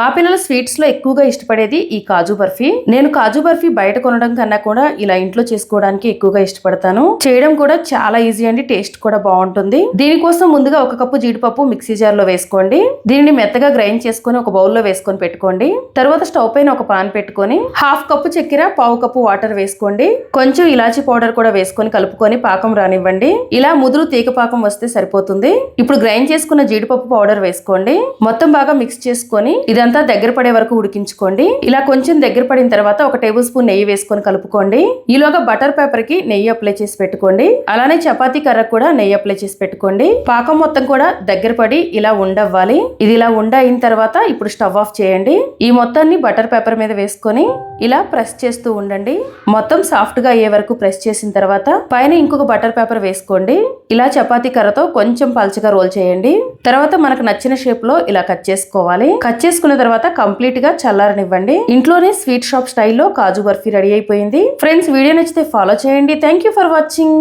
మా పిల్లలు స్వీట్స్లో ఎక్కువగా ఇష్టపడేది ఈ కాజు బర్ఫీ. నేను కాజు బర్ఫీ బయట కొనడం కన్నా కూడా ఇలా ఇంట్లో చేసుకోవడానికి ఎక్కువగా ఇష్టపడతాను. చేయడం కూడా చాలా ఈజీ అండి టేస్ట్ కూడా బాగుంటుంది. దీనికోసం ముందుగా ఒక కప్పు జీడిపప్పు మిక్సీ జార్లో వేసుకోండి. దీనిని మెత్తగా గ్రైండ్ చేసుకొని ఒక బౌల్లో వేసుకొని పెట్టుకోండి. తర్వాత స్టవ్ పైన ఒక పాన్ పెట్టుకొని హాఫ్ కప్పు చక్కెర పావు కప్పు వాటర్ వేసుకోండి. కొంచెం ఇలాచీ పౌడర్ కూడా వేసుకొని కలుపుకొని పాకం రానివ్వండి. ఇలా ముదురు తీగ పాకం వస్తే సరిపోతుంది. ఇప్పుడు గ్రైండ్ చేసుకున్న జీడిపప్పు పౌడర్ వేసుకోండి. మొత్తం బాగా మిక్స్ చేసుకొని ఇదంతా దగ్గర పడే వరకు ఉడికించుకోండి. ఇలా కొంచెం దగ్గర పడిన తర్వాత ఒక టేబుల్ స్పూన్ నెయ్యి వేసుకొని కలుపుకోండి. ఈలోగా బటర్ పేపర్కి నెయ్యి అప్లై చేసి పెట్టుకోండి. అలానే చపాతీ కర్ర కూడా నెయ్యి అప్లై చేసి పెట్టుకోండి. పాకం మొత్తం కూడా దగ్గర పడి ఇలా ఉండవ్వాలి. ఇది ఇలా ఉండ అయిన తర్వాత ఇప్పుడు స్టవ్ ఆఫ్ చేయండి. ఈ మొత్తాన్ని బటర్ పేపర్ మీద వేసుకొని ఇలా ప్రెస్ చేస్తూ ఉండండి. మొత్తం సాఫ్ట్గా అయ్యే వరకు ప్రెస్ చేసిన తర్వాత పైన ఇంకొక బటర్ పేపర్ వేసుకోండి. ఇలా చపాతీ కర్రతో కొంచెం పల్చగా రోల్ చేయండి. తర్వాత మనకు నచ్చిన షేప్లో ఇలా కట్ చేసుకోవాలి. కట్ చేసుకున్న తర్వాత కంప్లీట్గా చల్లారనివ్వండి. ఇంట్లోనే స్వీట్ షాప్ స్టైల్లో కాజు బర్ఫీ రెడీ అయిపోయింది. ఫ్రెండ్స్ వీడియో నచ్చితే ఫాలో చేయండి. Thank you for watching